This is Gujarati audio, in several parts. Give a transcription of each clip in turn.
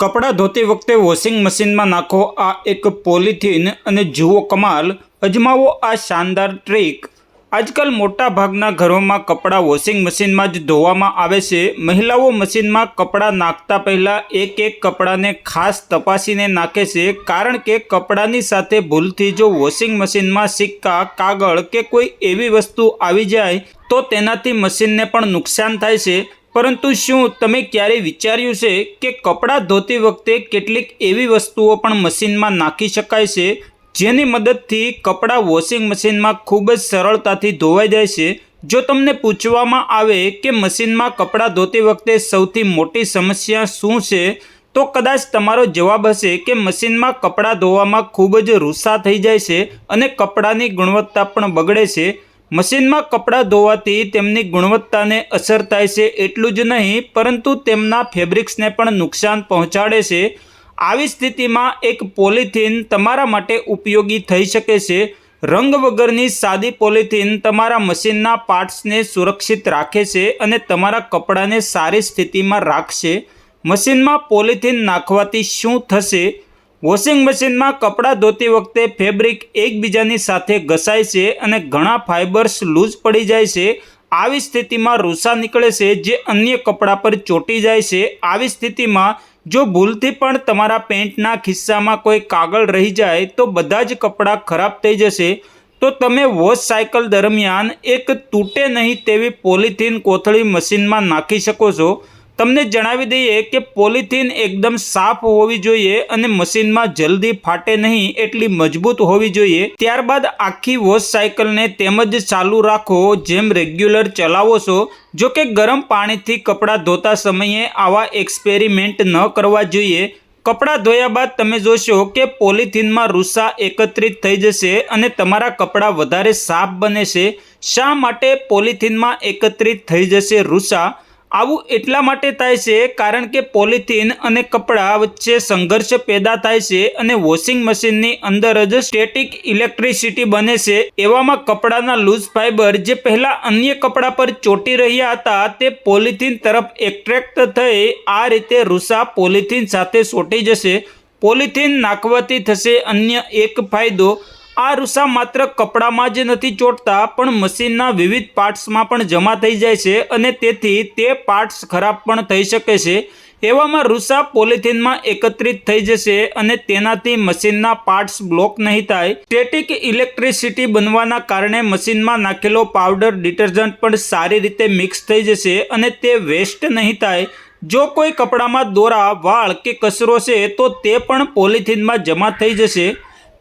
કપડાં ધોતી વખતે વોશિંગ મશીનમાં નાખો આ એક પોલિથીન અને જુઓ કમાલ. અજમાવો આ શાનદાર ટ્રીક આજકાલ મોટા ભાગના ઘરોમાં કપડાં વોશિંગ મશીનમાં જ ધોવામાં આવે છે. મહિલાઓ મશીનમાં કપડાં નાખતા પહેલાં એક એક કપડાને ખાસ તપાસીને નાખે છે. કારણ કે કપડાની સાથે ભૂલથી જો વોશિંગ મશીનમાં સિક્કા, કાગળ કે કોઈ એવી વસ્તુ આવી જાય, તો તેનાથી મશીનને પણ નુકસાન થાય છે. પરંતુ શું તમે ક્યારેય વિચાર્યું છે કે કપડાં ધોતી વખતે કેટલીક એવી વસ્તુઓ પણ મશીનમાં નાખી શકાય છે, જેની મદદથી કપડાં વોશિંગ મશીનમાં ખૂબ જ સરળતાથી ધોવાઈ જાય છે? જો તમને પૂછવામાં આવે કે મશીનમાં કપડાં ધોતી વખતે સૌથી મોટી સમસ્યા શું છે, તો કદાચ તમારો જવાબ હશે કે મશીનમાં કપડાં ધોવામાં ખૂબ જ રૂસા થઈ જાય છે અને કપડાની ગુણવત્તા પણ બગડે છે. મશીનમાં કપડાં ધોવાથી તેમની ગુણવત્તાને અસર થાય છે એટલું જ નહીં, પરંતુ તેમના ફેબ્રિક્સને પણ નુકસાન પહોંચાડે છે. આવી સ્થિતિમાં એક પોલિથીન તમારા માટે ઉપયોગી થઈ શકે છે. રંગ વગરની સાદી પોલિથીન તમારા મશીનના પાર્ટ્સને સુરક્ષિત રાખે છે અને તમારા કપડાને સારી સ્થિતિમાં રાખશે. મશીનમાં પોલિથીન નાખવાથી શું થશે? વોશિંગ મશીનમાં કપડાં ધોતી વખતે ફેબ્રિક એકબીજાની સાથે ઘસાય છે અને ઘણા ફાઇબર્સ લૂઝ પડી જાય છે. આવી સ્થિતિમાં રૂસા નીકળે છે જે અન્ય કપડાં પર ચોંટી જાય છે. આવી સ્થિતિમાં જો ભૂલથી પણ તમારા પેન્ટના ખિસ્સામાં કોઈ કાગળ રહી જાય તો બધા જ કપડાં ખરાબ થઈ જશે. તો તમે વોશ સાયકલ દરમિયાન એક તૂટે નહીં તેવી પોલિથીન કોથળી મશીનમાં નાખી શકો છો. તમને જણાવી દઈએ કે પોલિથીન એકદમ સાફ હોવી જોઈએ અને મશીનમાં જલ્દી ફાટે નહીં એટલી મજબૂત હોવી જોઈએ. ત્યારબાદ આખી વોશ સાયકલને તેમજ ચાલુ રાખો, જેમ રેગ્યુલર ચલાવો છો. જો કે ગરમ પાણીથી કપડાં ધોતા સમયે આવા એક્સપેરિમેન્ટ ન કરવા જોઈએ. કપડાં ધોયા બાદ તમે જોશો કે પોલિથીનમાં રૂસા એકત્રિત થઈ જશે અને તમારા કપડાં વધારે સાફ બને છે. શા માટે પોલિથીનમાં એકત્રિત થઈ જશે રૂસા આવું એટલા માટે થાય છે કારણ કે પોલિથીન અને કપડાં વચ્ચે સંઘર્ષ પેદા થાય છે અને વોશિંગ મશીનની અંદર જ સ્ટેટિક ઇલેક્ટ્રિસિટી બને છે. એવામાં કપડાના લૂઝ ફાઇબર જે પહેલાં અન્ય કપડા પર ચોંટી રહ્યા હતા તે પોલિથીન તરફ એટ્રેક્ટ થઈ આ રીતે રૂસા પોલિથીન સાથે ચોંટી જશે. પોલિથીન નાખવાથી થશે અન્ય એક ફાયદો આ રૂસા માત્ર કપડામાં જ નથી ચોંટતા, પણ મશીનના વિવિધ પાર્ટ્સમાં પણ જમા થઈ જાય છે અને તેથી તે પાર્ટ્સ ખરાબ પણ થઈ શકે છે. એવામાં રૂસા પોલિથીનમાં એકત્રિત થઈ જશે અને તેનાથી મશીનના પાર્ટ્સ બ્લોક નહીં થાય. સ્ટેટિક ઇલેક્ટ્રિસિટી બનવાના કારણે મશીનમાં નાખેલો પાવડર ડિટર્જન્ટ પણ સારી રીતે મિક્સ થઈ જશે અને તે વેસ્ટ નહીં થાય. જો કોઈ કપડામાં દોરા, વાળ કે કચરો છે તો તે પણ પોલિથીનમાં જમા થઈ જશે.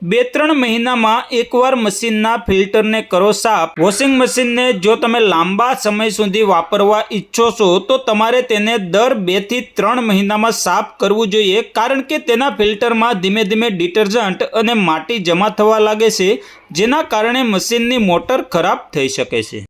બે ત્રણ મહિનામાં એકવાર મશીનના ફિલ્ટરને કરો સાફ. વોશિંગ મશીનને જો તમે લાંબા સમય સુધી વાપરવા ઈચ્છો છો, તો તમારે તેને દર બેથી ત્રણ મહિનામાં સાફ કરવું જોઈએ, કારણ કે તેના ફિલ્ટરમાં ધીમે ધીમે ડિટર્જન્ટ અને માટી જમા થવા લાગે છે, જેના કારણે મશીનની મોટર ખરાબ થઈ શકે છે.